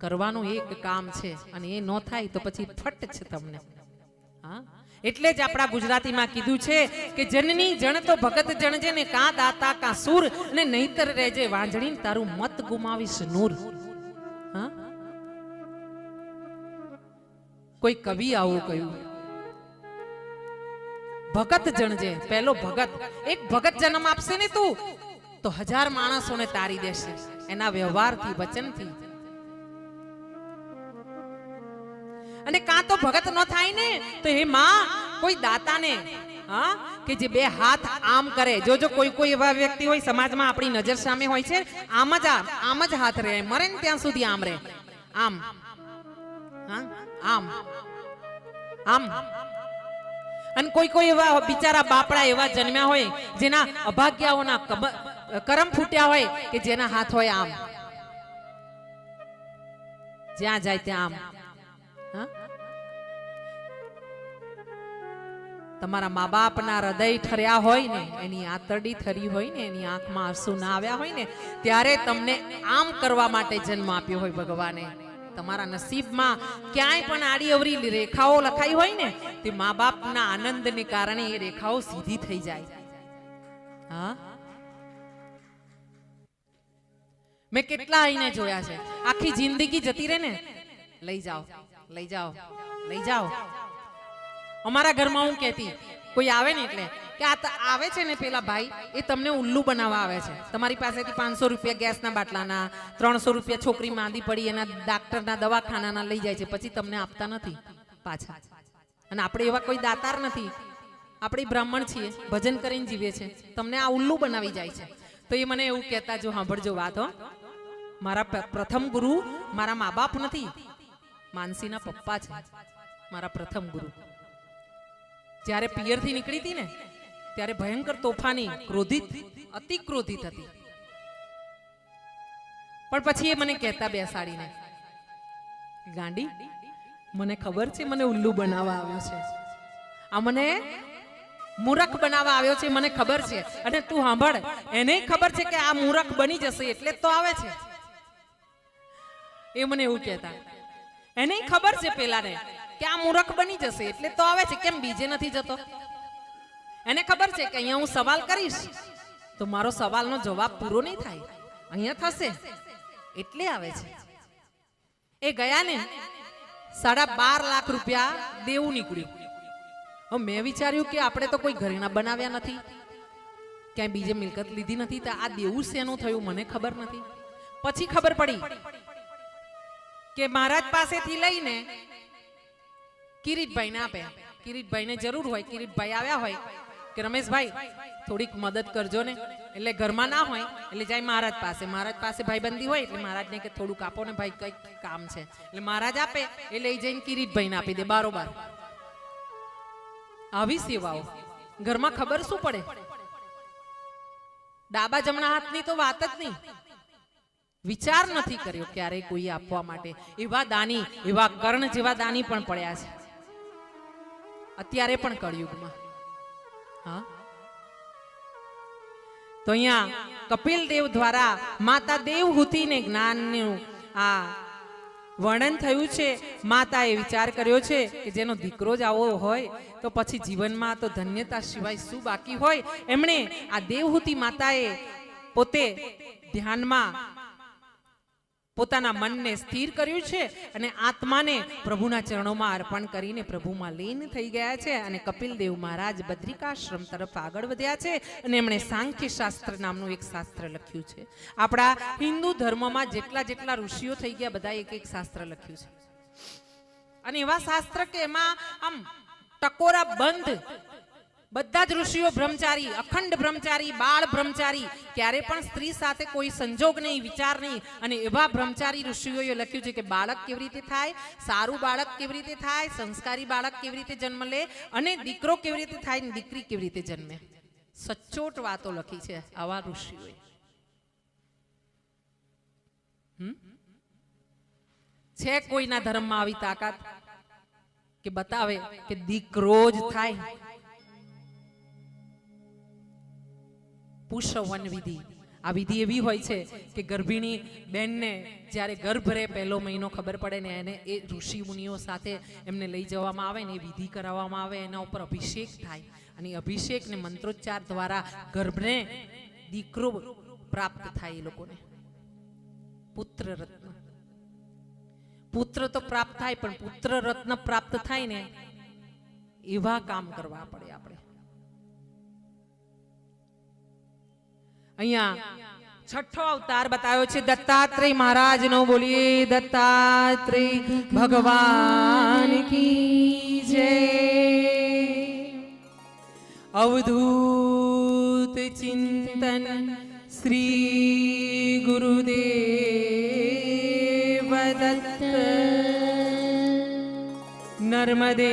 કરવાનું એક કામ છે અને એ ન થાય તો પછી ફટ છે તમને. હા? એટલે જ આપણા ગુજરાતીમાં કીધું છે કે જનની જણ તો ભગત જણજે ને કાં દાતા કાં સુર ને નહીતર રહેજે વાંજણી તારું મત ગુમાવીશ નૂર. હા? કોઈ કવિ આવું કહ્યું. ભગત જણજે પહેલો ભગત. એક ભગત જન્મ આપશે ને તું? તો હજાર માણસોને તારી દેશે. એના વ્યવહારથી, વચનથી. અને કાં તો ભગત ન થાય ને? તો હે માં, કોઈ દાતાને, હા, કે જે બે હાથ આમ કરે. જો જો કોઈ કોઈ એવા વ્યક્તિ હોય, સમાજમાં આપણી નજર સામે હોય છે, આમ જ આમ જ હાથ રહે. મરે ને ત્યાં સુધી આમ રહે. આમ. આમ. આમ. અને કોઈ કોઈ એવા બિચારા બાપડા એવા જન્મ્યા હોય, જેના અભાગ્યાઓના કરમ ફૂટ્યા હોય, કે જેના હાથ હોય આમ. જ્યાં જાય ત્યાં આમ. તમારા મા બાપના હૃદય ઠર્યા હોય ને, એની આંતરડી ઠરી હોય ને, એની આંખમાં આંસુ ના આવ્યા હોય ને, ત્યારે તમને આમ કરવા માટે જન્મ આપ્યો હોય ભગવાને. તમારા નસીબમાં ક્યાંય પણ આડી અવરી રેખાઓ લખાઈ હોય ને, તે મા બાપના આનંદને કારણે એ રેખાઓ સીધી થઈ જાય. હા? મેં કેટલા આઈને જોયા છે. આખી જિંદગી જતી રહે ને. લઈ જાઓ લઈ જાઓ લઈ જાઓ. અમારા ઘરમાં હું કહેતી, કોઈ આવે ને એટલે, કે આ આવે છે ને પેલા ભાઈ, એ તમને ઉલ્લુ બનાવવા આવે છે. તમારી પાસેથી પાંચસો રૂપિયા ગેસના બાટલાના, ત્રણસો રૂપિયા છોકરી માંદી પડી, એના ડાક્ટરના દવાખાનાના લઈ જાય છે. પછી તમને આપતા નથી પાછા. અને આપણે એવા કોઈ દાતાર નથી. આપણે બ્રાહ્મણ છીએ, ભજન કરીને જીવે છે તમને આ ઉલ્લુ બનાવી જાય છે. તો એ મને એવું કહેતા, જો સાંભળજો વાત હો. મારા પ્રથમ ગુરુ મારા મા બાપ નથી. માનસીના પપ્પા છે. મારા પ્રથમ ગુરુ. જ્યારે પિયરથી નીકળી હતી ને, ત્યારે ભયંકર તોફાની ક્રોધિત અતિ ક્રોધિત હતી. પણ પછી એ મને કહેતા બેસાડીને, ગાંડી, મને ખબર છે મને ઉલ્લુ બનાવવા આવ્યો છે. આ મને મૂરખ બનાવવા આવ્યો છે મને ખબર છે. અને તું સાંભળ, એને ખબર છે કે આ મૂરખ બની જશે એટલે તો આવે છે. એ મને એવું કહેતા. એને ખબર છે પેલાને કે આ મૂરખ બની જશે, એટલે તો આવે છે. કેમ બીજે નથી જતો? એને ખબર છે કે અહીંયા હું સવાલ કરીશ, તો મારો સવાલનો જવાબ પૂરો નહીં થાય. અહીંયા થશે. એટલે આવે છે. એ ગયા ને, સાડા બાર લાખ રૂપિયા દેવું નીકળ્યું. મેં વિચાર્યું કે આપણે તો કોઈ ઘરેણા બનાવ્યા નથી. ક્યાંય બીજે મિલકત લીધી નથી, તો આ દેવું શેનું થયું મને ખબર નથી. પછી ખબર પડી કે મહારાજ પાસેથી લઈને કિરીટભાઈને આપે. કિરીટભાઈને જરૂર હોય, કિરીટભાઈ આવ્યા હોય, કે રમેશભાઈ, થોડીક મદદ કરજો ને. એટલે ઘરમાં ના હોય, એટલે જાય મહારાજ પાસે. મહારાજ પાસે ભાઈબંધી હોય, એટલે મહારાજને કે થોડુંક આપો ને ભાઈ, કંઈક કામ છે. એટલે મહારાજ આપે, એ લઈ જઈને કિરીટભાઈને આપી દે, બારોબાર. આવી સેવાઓ. ઘરમાં ખબર શું પડે? ડાબા જમણા હાથની તો વાત જ નહીં. વિચાર નથી કર્યો ક્યારેય કોઈ આપવા માટે. એવા દાની, એવા કર્ણ જેવા દાની પણ પડ્યા છે. અત્યારે પણ કળયુગમાં. હા? તો અહીંયા કપિલ દેવ દ્વારા માતા દેવહૂતિને જ્ઞાનનું આ વર્ણન થયું છે. માતાએ વિચાર કર્યો છે કે જેનો દીકરો જ આવો હોય તો પછી જીવનમાં તો ધન્યતા સિવાય શું બાકી હોય? એમણે આ દેવહૂતિ માતાએ પોતે ધ્યાનમાં પોતાના મનને સ્થિર કર્યું છે અને આત્માને પ્રભુના ચરણોમાં અર્પણ કરીને પ્રભુમાં લીન થઈ ગયા છે અને કપિલ દેવ મહારાજ બદ્રિકાશ્રમ તરફ આગળ વધ્યા છે અને એમણે સાંખ્ય શાસ્ત્ર નામનું એક શાસ્ત્ર લખ્યું છે. આપણા હિન્દુ ધર્મમાં જેટલા જેટલા ઋષિઓ થઈ ગયા, બધા એક એક શાસ્ત્ર લખ્યું છે. અને એવા શાસ્ત્ર કે એમાં આમ ટકોરા બંધ બધા જ ઋષિઓ બ્રહ્મચારી, અખંડ બ્રહ્મચારી, બાળ બ્રહ્મચારી, ક્યારે પણ સ્ત્રી સાથે કોઈ સંજોગ નહીં, વિચાર નહીં. અને એવા બ્રહ્મચારી ઋષિઓએ લખ્યું છે કે બાળક કેવી રીતે થાય, સારું બાળક કેવી રીતે થાય, સંસ્કારી બાળક કેવી રીતે જન્મ લે, અને દીકરો કેવી રીતે થાય દીકરી કેવી રીતે જન્મે. સચોટ વાતો લખી છે આવા ઋષિઓએ. છે કોઈના ધર્મમાં આવી તાકાત? કે બતાવે કે દીકરો જ થાય. પુષવન વિધિ. આ વિધિ એવી હોય છે કે ગર્ભિણી બેનને જ્યારે ગર્ભ રહે પહેલો મહિનો ખબર પડે ને એને એ ઋષિ મુનિઓ સાથે એમને લઈ જવામાં આવે ને એ વિધિ કરાવવામાં આવે, એના ઉપર અભિષેક થાય. અને અભિષેક ને મંત્રોચ્ચાર દ્વારા ગર્ભને દીકરો પ્રાપ્ત થાય એ લોકોને. પુત્ર રત્ન. પુત્ર તો પ્રાપ્ત થાય, પણ પુત્ર રત્ન પ્રાપ્ત થાય ને એવા કામ કરવા પડે આપણે. અહીંયા છઠ્ઠો અવતાર બતાવ્યો છે દત્તાત્રેય મહારાજ નો બોલીએ દત્તાત્રેય ભગવાન કી જય. અવધૂત ચિંતન શ્રી ગુરુદેવ દત્ત નર્મદે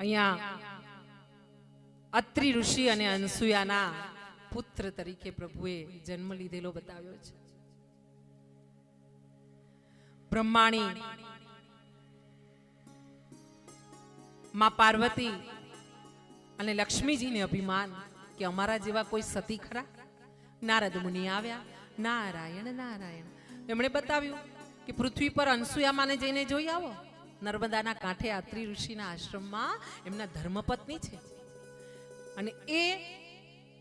અહીંયા અત્રિ ઋષિ અને અનસુયાના પુત્ર તરીકે પ્રભુએ જન્મ લીધેલો બતાવ્યો છે. બ્રહ્માણી માં પાર્વતી અને લક્ષ્મીજીને અભિમાન કે અમારા જેવા કોઈ સતી ખરા? નારદ મુનિ આવ્યા, નારાયણ નારાયણ. એમણે બતાવ્યું કે પૃથ્વી પર અનસુયામાને જઈને જોઈ આવો. નર્મદાના કાંઠે આત્રી ઋષિના આશ્રમમાં એમના ધર્મપત્ની છે. અને એ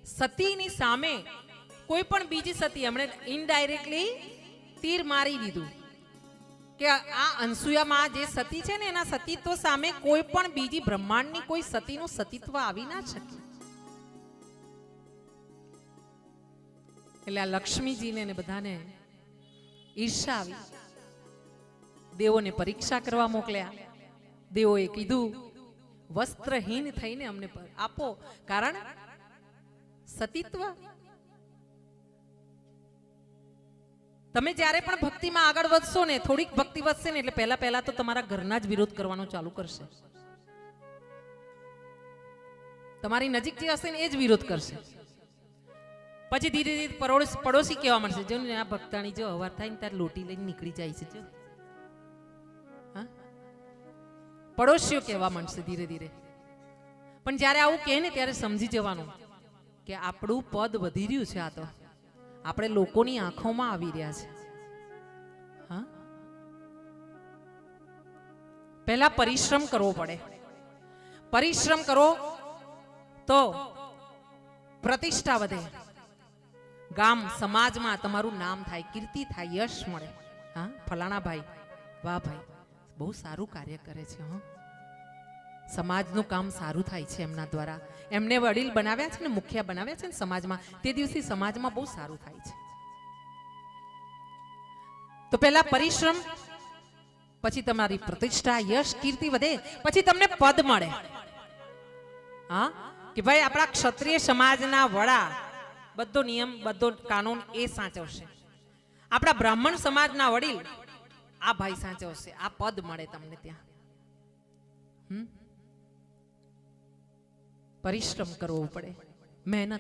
સતીની સામે કોઈ પણ બીજી સતી, એમણે ઇનડાયરેક્ટલી તીર મારી દીધું કે આ અનસુયામાં જે સતી છે ને, એના સતીત્વ સામે કોઈ પણ બીજી બ્રહ્માંડની કોઈ સતીનું સતીત્વ આવી ના શકે. એટલે આ લક્ષ્મીજીને બધાને ઈર્ષા આવી. દેવોને પરીક્ષા કરવા મોકલ્યા. દેવોએ કીધું, વસ્ત્રહીન થઈને અમને આપો, કારણ સતીત્વ. તમે જ્યારે પણ ભક્તિમાં આગળ વધશો ને, થોડીક ભક્તિ વધશે ને, એટલે પહેલા પહેલા તો તમારા ઘરના જ વિરોધ કરવાનો ચાલુ કરશે. તમારી નજીક જે હશે ને, એ જ વિરોધ કરશે. પછી ધીરે ધીરે પડોશી કહેવા મળશે જો ને આ ભક્તાણી જો અવાર થાય ને ત્યારે લોટી લઈને નીકળી જાય છે, જો. પડોશીઓ કહેવા માંડશે ધીરે ધીરે. પણ જ્યારે આવું કહે ને ત્યારે સમજી જવાનું કે આપણું પદ વધી રહ્યું છે આ તો. આપણે લોકોની આંખોમાં આવી રહ્યા છે. હા? પહેલા પરિશ્રમ કરવો પડે. પરિશ્રમ કરો તો પ્રતિષ્ઠા વધે. ગામ સમાજમાં તમારું નામ થાય, કીર્તિ થાય, યશ મળે. હા? ફલાણા ભાઈ, વાહ ભાઈ. બહુ સારું કાર્ય કરે છે, હા. સમાજનું કામ સારું થાય છે એમના દ્વારા. એમને વડીલ બનાવ્યા છે ને, મુખિયા બનાવ્યા છે ને સમાજમાં, તે દિવસે સમાજમાં બહુ સારું થાય છે. તો પહેલા પરિશ્રમ, પછી તમારી પ્રતિષ્ઠા, યશ, કીર્તિ વધે, પછી તમને પદ મળે. હા? કે ભાઈ આપણા ક્ષત્રિય સમાજના વડા, બધો નિયમ, બધો કાનૂન એ સાચવશે. આપણા બ્રાહ્મણ સમાજના વડીલ આ ભાઈ સાચવશે આ પદ મળે તમને ત્યાં. હમ? પરિશ્રમ કરવો પડે. મહેનત.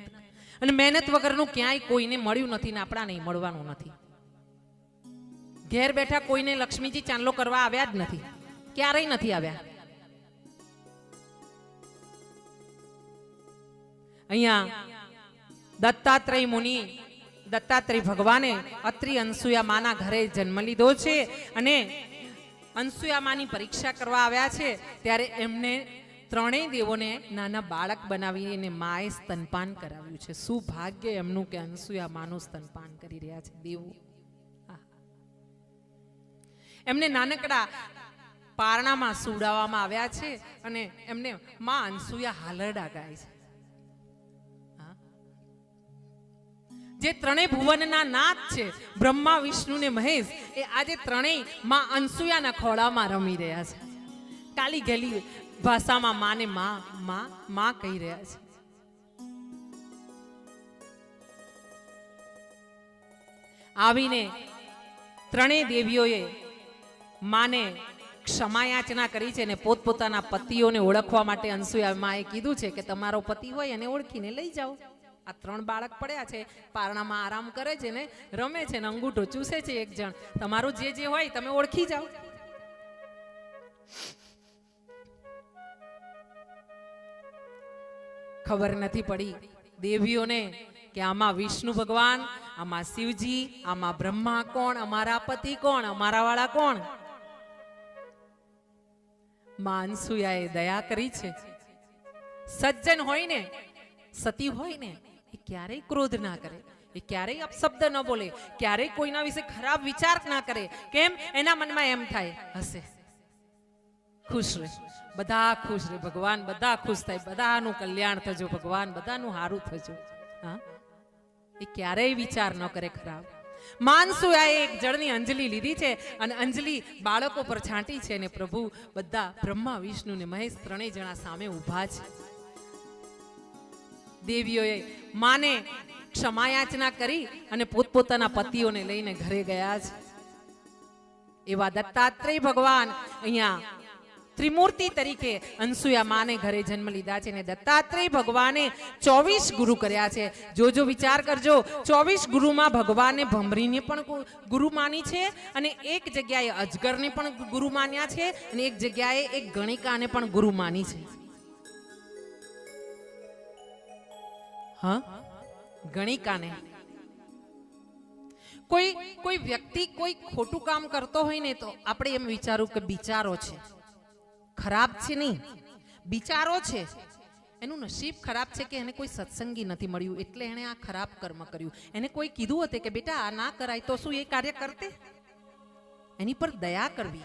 અને મહેનત વગરનું ક્યાંય કોઈને મળ્યું નથી ને આપણા નહીં, મળવાનું નથી. ઘેર બેઠા કોઈને લક્ષ્મીજી ચાંદલો કરવા આવ્યા જ નથી. ક્યારેય નથી આવ્યા. અહીંયા દત્તાત્રેય મુનિ દત્તાત્રેય ભગવાને અત્રિ અનસુયા માના ઘરે જન્મ લીધો છે અને અનસુયા માની પરીક્ષા કરવા આવ્યા છે ત્યારે એમને ત્રણેય દેવોને નાના બાળક બનાવી એને માએ સ્તનપાન કરાવ્યું છે. શું ભાગ્ય એમનું કે અનસુયા માનું સ્તનપાન કરી રહ્યા છે દેવો. એમને નાનકડા પારણામાં સુડાવવામાં આવ્યા છે અને એમને માં અનસુયા હાલરડા ગાય છે. જે ત્રણેય ભુવનના નાથ છે, બ્રહ્મા, વિષ્ણુ ને મહેશ, એ આજે ત્રણેયમાં અનસુયાના ખોળામાં રમી રહ્યા છે. કાલી ગેલી ભાષામાં માને માં માં માં કહી રહ્યા છે. આવીને ત્રણેય દેવીઓએ માને ક્ષમાયાચના કરી છે ને પોતપોતાના પતિઓને ઓળખવા માટે અનસુયા માએ કીધું છે કે તમારો પતિ હોય એને ઓળખીને લઈ જાઓ. આ ત્રણ બાળક પડ્યા છે. પારણામાં આરામ કરે છે ને, રમે છે ને, અંગૂઠો ચૂસે છે એક જણ. તમારું જે જે હોય તમે ઓળખી જાઓ. ખબર નથી પડી દેવીઓને કે આમાં વિષ્ણુ ભગવાન, આમાં શિવજી, આમાં બ્રહ્મા કોણ, અમારા પતિ કોણ, અમારા વાળા કોણ? માં અનસુયાએ દયા કરી છે. સજ્જન હોય ને, સતી હોય ને ક્યારેય ક્રોધ ના કરે. એ ક્યારેય અપશબ્દ ન બોલે. ક્યારેય કોઈના વિશે ખરાબ વિચાર ના કરે. કેમ? એના મનમાં એમ થાય, હશે. ખુશ રહે. બધા ખુશ રહે. ભગવાન બધા ખુશ થાય. બધાનું કલ્યાણ થજો. ભગવાન બધાનું સારું થજો. હા? એ ક્યારેય વિચાર ન કરે ખરાબ. માનસુયાએ એક જળની અંજલિ લીધી છે અને અંજલિ બાળકો પર છાંટી છે અને પ્રભુ બધા બ્રહ્મા, વિષ્ણુ ને મહેશ ત્રણેય જણા સામે ઊભા છે. દેવીઓએ માને ક્ષમાયાચના કરી અને પોતપોતાના પતિઓને લઈને ઘરે ગયા છે. એવા દત્તાત્રેય ભગવાન અહીંયા ત્રિમૂર્તિ તરીકે અનસુયા માને ઘરે જન્મ લીધા છે અને દત્તાત્રેય ભગવાને ચોવીસ ગુરુ કર્યા છે. જો જો વિચાર કરજો, ચોવીસ ગુરુમાં ભગવાને ભમરીને પણ ગુરુ માની છે અને એક જગ્યાએ અજગરને પણ ગુરુ માન્યા છે અને એક જગ્યાએ એક ગણિકાને પણ ગુરુ માની છે. હા? ગણિકાને કોઈ કોઈ વ્યક્તિ કોઈ ખોટું કામ કરતો હોય ને તો આપણે એમ વિચારું કે બિચારો છે. ખરાબ છે નહીં. બિચારો છે. એનું નસીબ ખરાબ છે કે એને કોઈ સત્સંગી નથી મળ્યું, એટલે એણે આ ખરાબ કર્મ કર્યું. એને કોઈ કીધું હતું કે બેટા આ ના કરાય તો શું એ કાર્ય કરતે? એની પર દયા કરવી.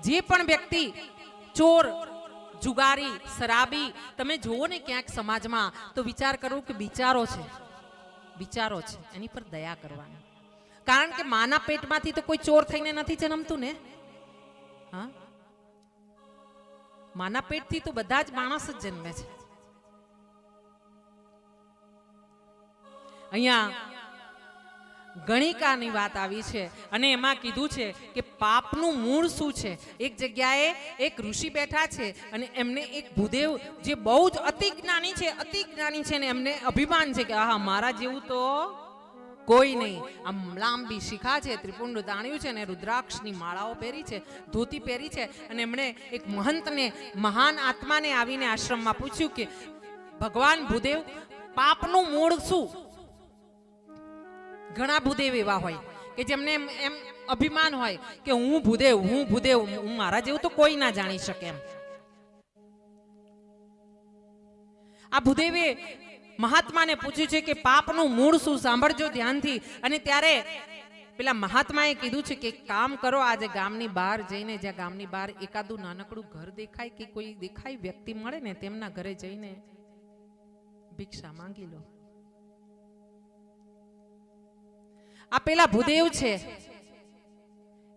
જે પણ વ્યક્તિ ચોર, જુગારી, શરાબી, તમે જુઓ ને ક્યાંક સમાજમાં, તો વિચાર કરો કે વિચારો છે વિચારો છે, એની પર દયા કરવાની. કારણ કે માના પેટમાંથી તો કોઈ ચોર થઈને નથી જન્મતું ને? હા? માના પેટથી તો બધા જ માણસ જ જન્મે છે. અહીંયા ગણિકાની વાત આવી છે. અને એમાં કીધું છે કે પાપનું મૂળ શું છે? એક જગ્યાએ એક ઋષિ બેઠા છે અને એમને એક ભૂદેવ જે બહુ જ અતિ જ્ઞાની છે, અતિ જ્ઞાની છે ને એમને અભિમાન છે કે, આહા, મારા જેવું તો કોઈ નહીં. આમ લાંબી શિખા છે, ત્રિપુંડ દાણ્યું છે અને રુદ્રાક્ષની માળાઓ પહેરી છે, ધોતી પહેરી છે અને એમણે એક મહંતને, મહાન આત્માને આવીને આશ્રમમાં પૂછ્યું કે, ભગવાન ભૂદેવ, પાપનું મૂળ શું? ઘણા ભૂદેવ એવા હોય કે જેમને એમ અભિમાન હોય કે હું ભૂદેવ હું ભૂદેવ, હું મારા જેવું તો કોઈ ના જાણી શકે એમ. આ ભૂદેવે મહાત્માને પૂછ્યું છે કે પાપનું મૂળ શું? સાંભળજો ધ્યાનથી. અને ત્યારે પેલા મહાત્માએ કીધું છે કે કામ કરો, આજે ગામની બહાર જઈને જ્યાં ગામની બહાર એકાદું નાનકડું ઘર દેખાય કે કોઈ દેખાય વ્યક્તિ મળે ને તેમના ઘરે જઈને ભિક્ષા માંગી લો. આ પેલા ભૂદેવ છે.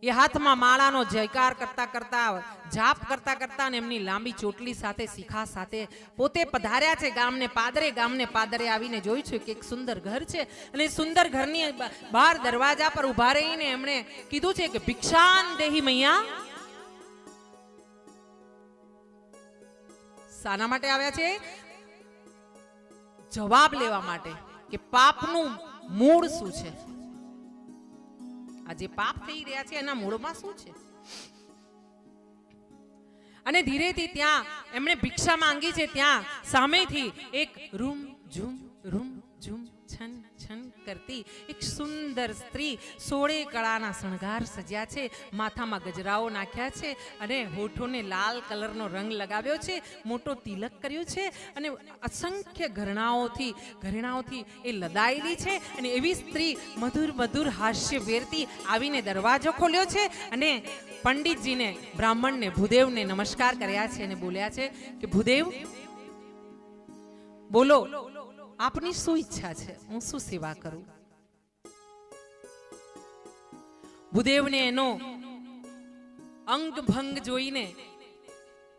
એ હાથમાં માળાનો જયકાર કરતા કરતા, જાપ કરતા કરતા એમની લાંબી ચોટલી સાથે, શિખા સાથે પોતે પધાર્યા છે ગામને પાદરે ગામને પાદરે આવીને જોયું છે કે એક સુંદર ઘર છે. અને સુંદર ઘરની બહાર દરવાજા પર ઊભા રહીને એમણે કીધું છે કે ભિક્ષાન દેહી મૈયા. શાના માટે આવ્યા છે? જવાબ લેવા માટે કે પાપનું મૂળ શું છે? આ જે પાપ થઈ રહ્યા છે, એના મૂળમાં શું છે? અને ધીરેથી ત્યાં એમણે ભિક્ષા માંગી છે, ત્યાં સામેથી એક રૂમ ઝૂમ રૂમ ઝૂમ છન છન કરતી એક સુંદર સ્ત્રી સોળે કળાના શણગાર સજ્યા છે, માથામાં ગજરાઓ નાખ્યા છે અને હોઠોને લાલ કલરનો રંગ લગાવ્યો છે, મોટો તિલક કર્યો છે અને અસંખ્ય ઘરણાઓથી, ઘરેણાઓથી એ લદાયેલી છે અને એવી સ્ત્રી મધુર મધુર હાસ્ય વેરતી આવીને દરવાજો ખોલ્યો છે અને પંડિતજીને, બ્રાહ્મણને, ભૂદેવને નમસ્કાર કર્યા છે અને બોલ્યા છે કે ભૂદેવ, બોલો. આપની શું ઈચ્છા છે? હું શું સેવા કરું? ભૂદેવને એનો અંગ ભંગ જોઈને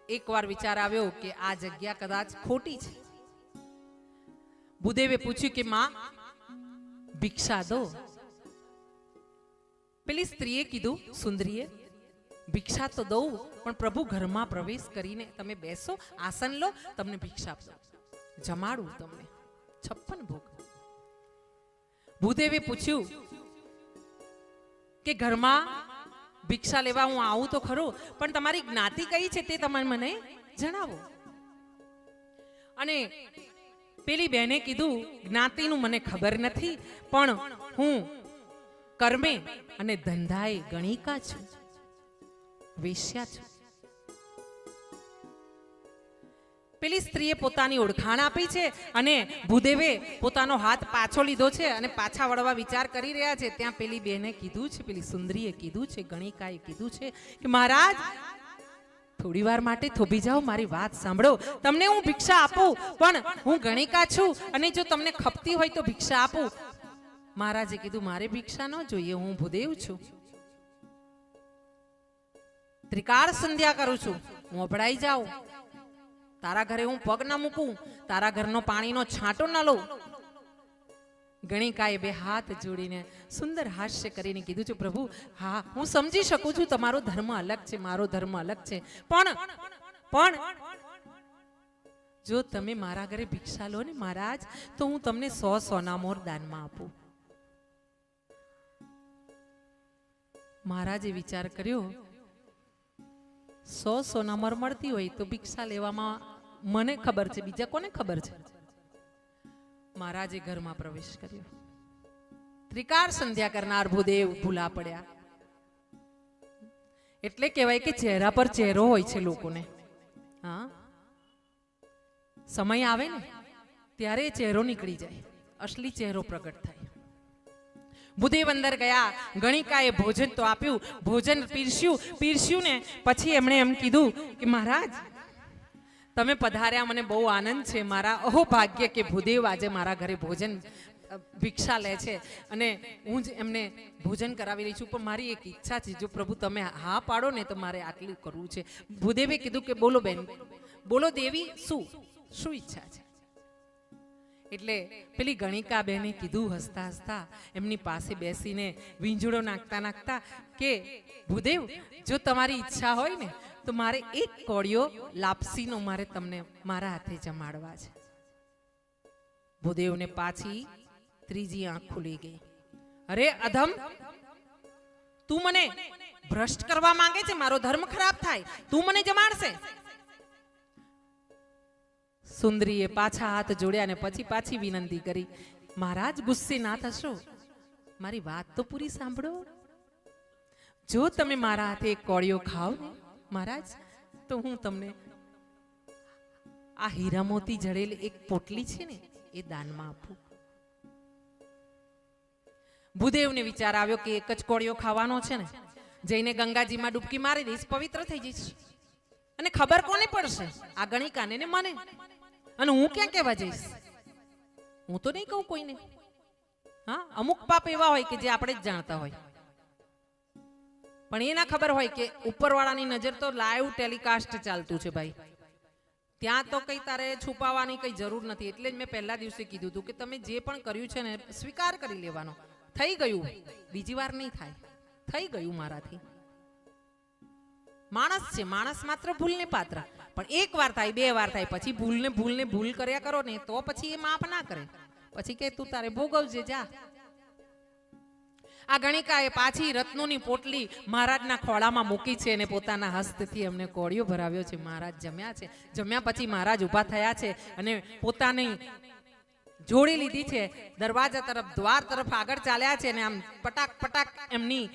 એકવાર વિચાર આવ્યો કે આ જગ્યા કદાચ ખોટી છે. ભૂદેવે પૂછ્યું કે, માં, ભિક્ષા દો. પેલી સ્ત્રીએ કીધું, સુંદરીએ, ભિક્ષા તો દઉં, પણ પ્રભુ ઘરમાં પ્રવેશ કરીને તમે બેસો, આસન લો, તમને ભિક્ષા આપો. જમાડું તમને. છપ્પન ભોગ. ભૂદેવે પૂછ્યું કે ઘરમાં ભિક્ષા લેવા હું આવું તો ખરો, પણ તમારી જ્ઞાતિ કઈ છે તે તમે મને જણાવો. અને પેલી બહેને કીધું, જ્ઞાતિનું મને ખબર નથી, પણ હું કર્મે અને ધંધાએ ગણિકા છું, વેશ્યા છું. પેલી સ્ત્રીએ પોતાની ઓળખાણ આપી છે અને ભૂદેવે પોતાનો હાથ પાછો લીધો છે અને પાછા વળવા વિચાર કરી રહ્યા છે. ત્યાં પેલી બેને કીધું છે, પેલી સુંદરીએ કીધું છે, ગણિકાએ કીધું છે કે, મહારાજ, થોડી વાર માટે થોભી જાઓ, મારી વાત સાંભળો. તમને હું ભિક્ષા આપું, પણ હું ગણિકા છું અને જો તમને ખપતી હોય તો ભિક્ષા આપું. મહારાજે કીધું, મારે ભિક્ષા ન જોઈએ, હું ભૂદેવ છું. ત્રિકાળ સંધ્યા કરું છું. હું અભડાઈ જાઉં. તારા ઘરે હું પગ ના મૂકું, તારા ઘરનો પાણીનો છાંટો ન લઉં. ગણિકાએ બે હાથ જોડીને સુંદર હાસ્ય કરીને કીધું છે, પ્રભુ, હા, હું સમજી શકું છું, તમારો ધર્મ અલગ છે, મારો ધર્મ અલગ છે. પણ પણ જો તમે મારા ઘરે ભિક્ષા લો ને મહારાજ, તો હું તમને સો સોના મોર દાનમાં આપું. મહારાજે વિચાર કર્યો સો સોનામર મળતી હોય તો ભિક્ષા લેવામાં મને ખબર છે, બીજા કોને ખબર છે? મહારાજે ઘરમાં પ્રવેશ કર્યો. ત્રિકાર સંધ્યા કરનાર ભૂદેવ ભૂલા પડ્યા. એટલે કહેવાય કે ચહેરા પર ચહેરો હોય છે લોકોને. હા? સમય આવે ને, ત્યારે ચહેરો નીકળી જાય. અસલી ચહેરો પ્રગટ થાય. ભૂદેવ અંદર ગયા. ગણિકાએ ભોજન તો આપ્યું. ભોજન પીરસ્યું. પીરસ્યું ને પછી એમણે એમ કીધું કે, મહારાજ, તમે પધાર્યા, મને બહુ આનંદ છે મારા. અહો ભાગ્ય કે ભૂદેવ આજે મારા ઘરે ભોજન ભિક્ષા લે છે. અને હું જ એમને ભોજન કરાવી રહી છું. પણ મારી એક ઈચ્છા છે, જો પ્રભુ તમે હા પાડો ને તો મારે આટલું કરવું છે. ભૂદેવે કીધું કે, બોલો બેન. બોલો દેવી, શું? શું ઈચ્છા છે? એટલે પેલી ગણિકા બેને કીધું હસતા હસતા એમની પાસે બેસીને વીંજળો નાખતા નાખતા કે, ભૂદેવ, જો તમારી ઈચ્છા હોય ને, તો મારે એક કોળિયો લાપસીનો મારે તમને મારા હાથે જમાડવા છે. ભૂદેવને પાછી ત્રીજી આંખ ખુલી ગઈ. અરે, અધમ, તું મને ભ્રષ્ટ કરવા માંગે છે? મારો ધર્મ ખરાબ થાય. તું મને જમાડશે? સુંદરીએ પાછા હાથ જોડ્યા અને પછી પાછી વિનંતી કરી, મહારાજ, ગુસ્સે ના થશો. મારી વાત તો પૂરી સાંભળો. જો તમે મારા હાથે એક કોળિયો ને, મહારાજ, તો હું તમને આ હીરા મોતી જડેલી એક પોટલી છે ને, એ દાનમાં આપું. ભૂદેવને વિચાર આવ્યો કે એક જ કોળિયો ખાવાનો છે ને, જઈને ગંગાજીમાં ડૂબકી મારી દઈશ, પવિત્ર થઈ જઈશ. અને ખબર કોને પડશે? આ ગણિકાને ને મને. અને હું ક્યાં કહેવા જઈશ? હું તો નહીં કહું કોઈને. હા, અમુક પાપ એવા હોય કે જે આપણે જ જાણતા હોય. પણ એ ના ખબર હોય કે ઉપરવાળાની નજર તો લાઈવ ટેલિકાસ્ટ ચાલતું છે ભાઈ. ત્યાં તો કઈ તારે છુપાવવાની કઈ જરૂર નથી. એટલે જ મેં પહેલા દિવસે કીધું હતું કે તમે જે પણ કર્યું છે ને, સ્વીકાર કરી લેવાનો. થઈ ગયું. બીજી વાર નહીં થાય. થઈ ગયું મારાથી. માણસ છે, માણસ માત્ર ભૂલને પાત્ર. પણ એક વાર થાય, બે વાર થાય, પછી ભૂલને ભૂલને ભૂલ કર્યા કરો ને તો પછી એ માફ ના કરે. પછી કે તું તારે ભોગવજે, જા. આ ગણિકાએ પાછી રત્નોની પોટલી મહારાજના ખોળામાં મૂકી છે અને પોતાના હસ્તથી એમને કોળિયો ભરાવ્યો છે. મહારાજ જમ્યા છે. જમ્યા પછી મહારાજ ઊભા થયા છે અને પોતાની જોડી લીધી છે. દરવાજા તરફ, દ્વાર તરફ આગળ ચાલ્યા છે અને આમ પટાક પટાક એમની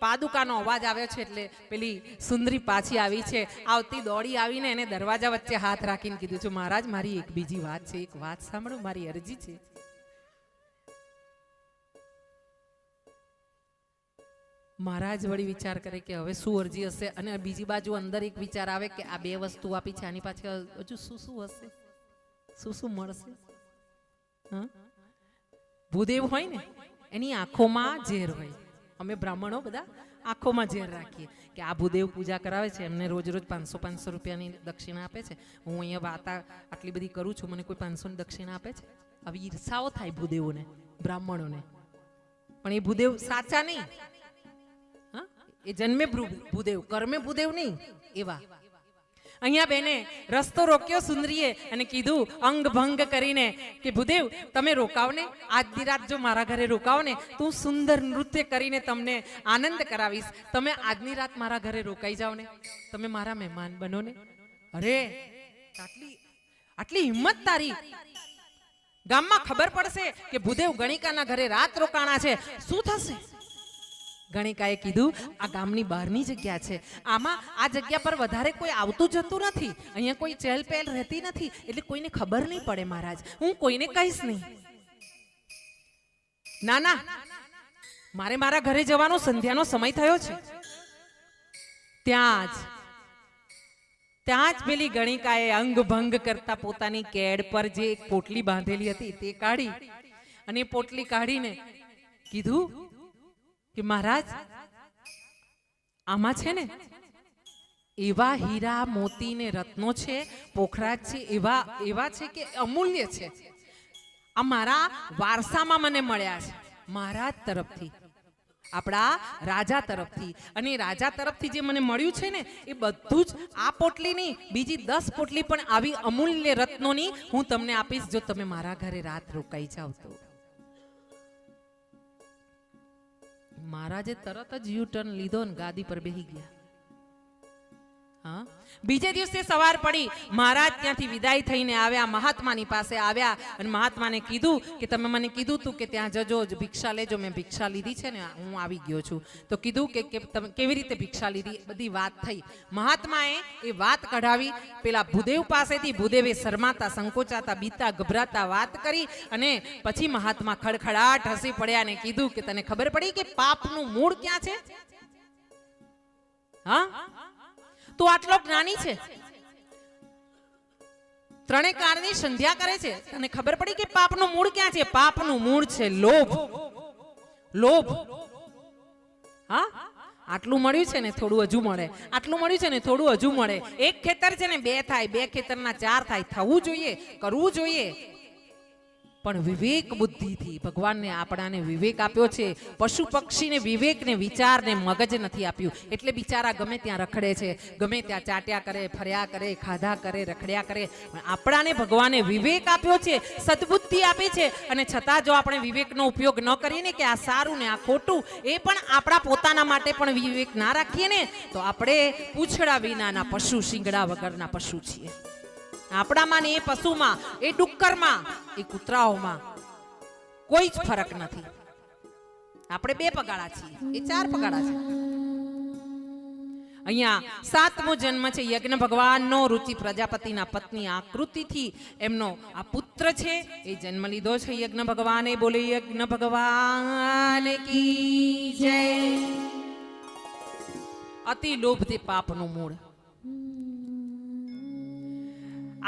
પાદુકાનો અવાજ આવ્યો છે એટલે પેલી સુંદરી પાછી આવી છે. આવતી દોડી આવીને એને દરવાજા વચ્ચે હાથ રાખીને કીધું છે, મહારાજ, મારી એક બીજી વાત છે, એક વાત સાંભળો, મારી અરજી છે. મહારાજ વળી વિચાર કરે કે હવે શું અરજી હશે? અને બીજી બાજુ અંદર એક વિચાર આવે કે આ બે વસ્તુ આપી છે, આની પાછળ હજુ શું શું હશે? શું શું મળશે? ભૂદેવ હોય ને, એની આંખોમાં ઝેર હોય. અમે બ્રાહ્મણો બધા આંખોમાં ઝેર રાખીએ કે આ ભૂદેવ પૂજા કરાવે છે, એમને રોજ રોજ પાંચસો પાંચસો રૂપિયાની દક્ષિણા આપે છે. હું અહીંયા વાતા આટલી બધી કરું છું, મને કોઈ પાંચસોની દક્ષિણા આપે છે? આવી ઈર્ષાઓ થાય ભૂદેવોને, બ્રાહ્મણોને. પણ એ ભૂદેવ સાચા નહીં. એ જન્મે ભૂદેવ, કર્મે ભૂદેવ નહીં. એવા. અહીંયા બેને રસ્તો રોક્યો સુંદરીએ અને કીધું, અંગ ભંગ કરીને. કે, ભૂદેવ, તમે રોકાવ ને આજની રાત જો મારા ઘરે રોકાવ ને તો હું સુંદર નૃત્ય કરીને તમને આનંદ કરાવીશ. તમે આજની રાત મારા ઘરે રોકાઈ જાઓ ને તમે મારા મહેમાન બનો ને અરે, આટલી આટલી હિંમત તારી. ગામમાં ખબર પડશે કે ભૂદેવ ગણિકાના ઘરે રાત રોકાણા છે. શું થશે? ગણિકાએ કીધું, આ ગામની બહારની જગ્યા છે. આમાં આ જગ્યા પર વધારે કોઈ આવતું જતું નથી. અહીંયા કોઈ ચહેલ પહેલ રહેતી નથી. એટલે કોઈને ખબર નહીં પડે મહારાજ. હું કોઈને કહીશ નહીં. ના ના. મારે મારા ઘરે જવાનો સંધ્યાનો સમય થયો છે. ત્યાં જ. ત્યાં જ પેલી ગણિકાએ અંગ ભંગ કરતા પોતાની કેડ પર જે એક પોટલી બાંધેલી હતી તે કાઢી અને પોટલી કાઢીને કીધું કે મહારાજ, આમાં છે ને, એવા હીરા મોતી ને રત્નો છે, પોખરાજ છે, એવા એવા છે કે અમૂલ્ય છે. આ મારા વારસામાં મને મળ્યા છે. મહારાજ તરફથી, આપણા રાજા તરફથી અને રાજા તરફથી જે મને મળ્યું છે ને, એ બધું જ આ પોટલી નહીં બીજી દસ પોટલી પણ આવી અમૂલ્ય રત્નોની હું તમને આપીશ જો તમે મારા ઘરે રાત રોકાઈ જાઓ તો. મહારાજે તરત જ યુ ટર્ન લીધો ને ગાદી પર બેહી ગયા. બીજે દિવસે સવાર પડી, મહારાજ ત્યાંથી વિદાય થઈને આવ્યા, મહાત્માની પાસે આવ્યા અને મહાત્માને કીધું કે તમે મને કીધું તું કે ત્યાં જજો, જ ભિક્ષા લેજો, મેં ભિક્ષા લીધી છે ને, હું આવી ગયો છું. તો કીધું કે તમે કેવી રીતે ભિક્ષા લીધી? બધી વાત થઈ. મહાત્માએ એ વાત કઢાવી, પેલા ભૂદેવ પાસેથી ભૂદેવે શરમાતા, સંકોચાતા, બીતા, ગભરાતા વાત કરી અને પછી મહાત્મા ખડખડાટ હસી પડ્યા અને કીધું કે તને ખબર પડી કે પાપનું મૂળ ક્યાં છે? હા? તું આટલો જ્ઞાની છે? ત્રણે કાળની સંધ્યા કરે છે? તને ખબર પડી કે પાપનું મૂળ ક્યાં છે? પાપનું મૂળ છે લોભ. લોભ. હા? આટલું મળ્યું છે ને થોડું હજુ મળે. આટલું મળ્યું છે ને થોડું હજુ મળે. એક ખેતર છે ને બે થાય, બે ખેતરના ચાર થાય. થવું જોઈએ, કરવું જોઈએ. પણ વિવેક બુદ્ધિથી ભગવાનને આપણાને વિવેક આપ્યો છે. પશુ પક્ષીને વિવેકને વિચારને મગજ નથી આપ્યું. એટલે બિચારા ગમે ત્યાં રખડે છે, ગમે ત્યાં ચાટ્યા કરે, ફર્યા કરે, ખાધા કરે, રખડ્યા કરે. આપણાને ભગવાને વિવેક આપ્યો છે, સદબુદ્ધિ આપે છે. અને છતાં જો આપણે વિવેકનો ઉપયોગ ન કરીએ ને કે આ સારું ને આ ખોટું, એ પણ આપણા પોતાના માટે પણ વિવેક ના રાખીએ ને, તો આપણે પૂછડા વિનાના પશુ, શિંગડા વગરના પશુ છીએ. આપણામાં ને એ પશુમાં, એ ડુક્કરમાં, એ કૂતરાઓમાં કોઈ જ ફરક નથી. આપણે બે પગાળા છીએ. એ ચાર પગાળા છે. અહીંયા સાતમો જન્મ છે યજ્ઞ ભગવાનનો રુચિ પ્રજાપતિના પત્ની આકૃતિથી એમનો આ પુત્ર છે. એ જન્મ લીધો છે યજ્ઞ ભગવાને. બોલે, યજ્ઞ ભગવાન કી જય. અતિ લોભ તે પાપનું મૂળ.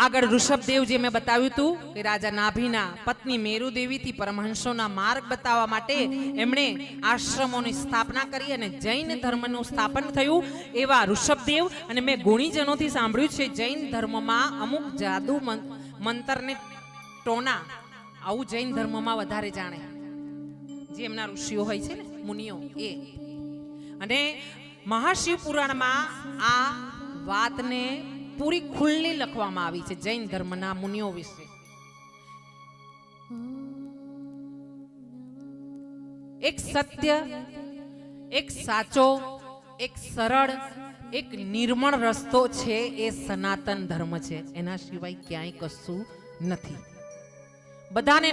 આગળ ઋષભદેવ જે મેં બતાવ્યું હતું કે રાજા નાભીના પત્ની મેરુદેવીથી પરમહંસોના માર્ગ બતાવવા માટે એમણે આશ્રમોની સ્થાપના કરી અને જૈન ધર્મનું સ્થાપન થયું એવા ઋષભદેવ. અને મેં ગુણીજનોથી સાંભળ્યું છે, જૈન ધર્મમાં અમુક જાદુ મંતરને ટોના આવું જૈન ધર્મમાં વધારે જાણે. જે એમના ઋષિઓ હોય છે ને, મુનિઓ, એ. અને મહાશિવ પુરાણમાં આ વાતને પૂરી ખુલ્લી લખવામાં આવી છે જૈન ધર્મના મુનિઓ વિશે. એક સત્ય, એક સાચો, એક સરળ, એક નિર્મળ રસ્તો છે એ સનાતન ધર્મ છે. એના સિવાય ક્યાંય કશું નથી. બધાને